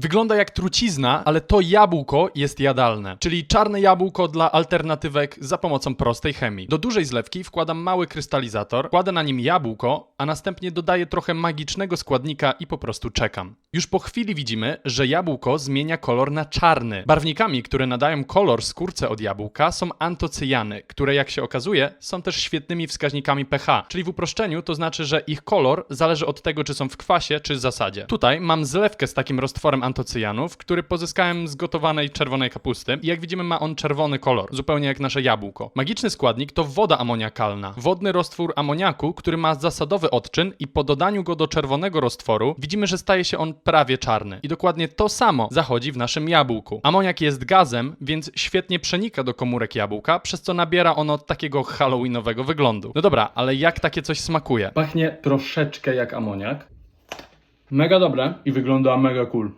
Wygląda jak trucizna, ale to jabłko jest jadalne. Czyli czarne jabłko dla alternatywek za pomocą prostej chemii. Do dużej zlewki wkładam mały krystalizator, kładę na nim jabłko, a następnie dodaję trochę magicznego składnika i po prostu czekam. Już po chwili widzimy, że jabłko zmienia kolor na czarny. Barwnikami, które nadają kolor skórce od jabłka są antocyjany, które jak się okazuje są też świetnymi wskaźnikami pH, czyli w uproszczeniu to znaczy, że ich kolor zależy od tego, czy są w kwasie, czy zasadzie. Tutaj mam zlewkę z takim roztworem antocyjanów, który pozyskałem z gotowanej czerwonej kapusty i jak widzimy ma on czerwony kolor, zupełnie jak nasze jabłko. Magiczny składnik to woda amoniakalna, wodny roztwór amoniaku, który ma zasadowy odczyn i po dodaniu go do czerwonego roztworu widzimy, że staje się on prawie czarny. I dokładnie to samo zachodzi w naszym jabłku. Amoniak jest gazem, więc świetnie przenika do komórek jabłka, przez co nabiera ono takiego halloweenowego wyglądu. No dobra, ale jak takie coś smakuje? Pachnie troszeczkę jak amoniak. Mega dobre i wygląda mega cool.